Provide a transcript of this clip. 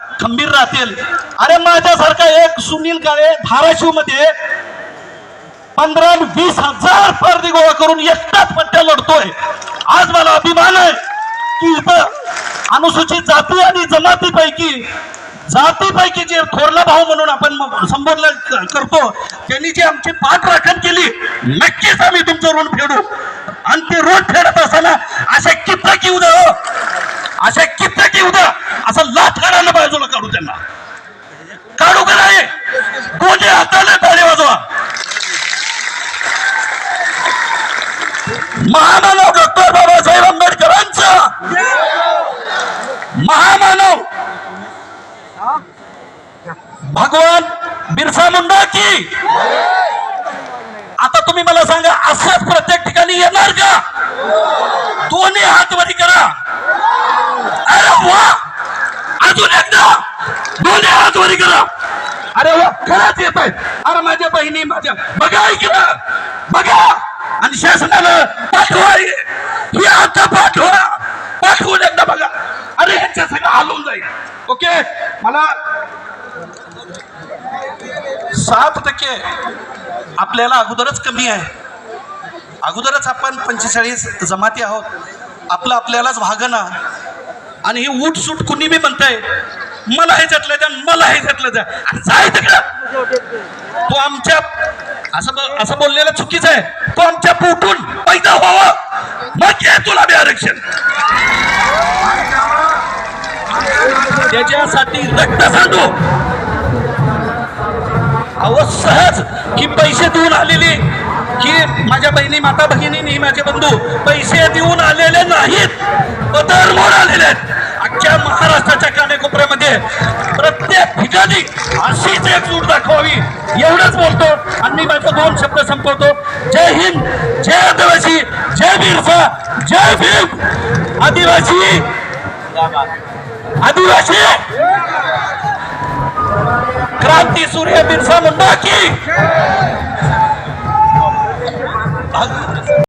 खंबीर राहतील. अरे माझ्यासारखा एक सुनील काळे धाराशिवमध्ये पंधरा वीस हजार पर्दी गोळा करून एकटाच पट्ट्या लढतोय. आज मला अभिमान आहे की इथं अनुसूचित जाती आणि जमातीपैकी जातीपैकी जे थोरला भाऊ म्हणून आपण म- करतो त्यांनी जी आमची पाठ राखण केली नक्कीच आम्ही तुमचं ऋण फेडू. आणि ते ऋण फेडत असताना अशा कितक येऊ द्या हो. अशा कितक येऊ द्या असं लाथ काढायला बाजूला काढू त्यांना. काढू का नाही? कोणी हाताने ताळी वाजवा. महामानव डॉक्टर बाबासाहेब आंबेडकरांचा. महामानव. भगवान बिरसा मुंडा की. आता तुम्ही मला सांगा असंच प्रत्येक ठिकाणी येणार का? दोन्ही हात वरी करा. अजून एकदा. दोन्ही हात वरी करा. अरे वा खरंच येत आहे. अरे माझ्या बहिणी माझ्या बघा इकडं बघा. आणि शासनानं पाठवा हे. आता पाठवा. पाठवून एकदा बघा. अरे ह्यांच्या सगळं हलवून जाईल. ओके? मला सात टक्के आपल्याला अगोदरच कमी आहे. अगोदरच आपण पंचेचाळीस जमाती आहोत. आपलं आपल्यालाच भागना आणि ही उठ सूट कुणी बी म्हणताय? मला हे द्या मला हे द्या. आणि जाय तिकडं. तो आमच्या असं असं बोललेलं चुकीचं आहे. तो आमच्या पोटून पैदा व्हावा. मग घे तुला मी आरक्षण. त्याच्यासाठी रक्त सांगू अहो सहज की पैसे देऊन आलेली माझ्या बहिणी माता भगिनी माझे बंधू पैसे देऊन आलेले नाहीत. पदर मोड आलेले आहेत. अख्ख्या महाराष्ट्राच्या कानेकोपऱ्यामध्ये प्रत्येक ठिकाणी अशीच एकजूट दाखवावी. एवढंच बोलतो आणि मी माझे दोन शब्द संपवतो. जय हिंद जय आदिवासी जय बिरसा जय भीम. आदिवासी आदिवासी. क्रांती सूर्य बिरसा मुंडा की.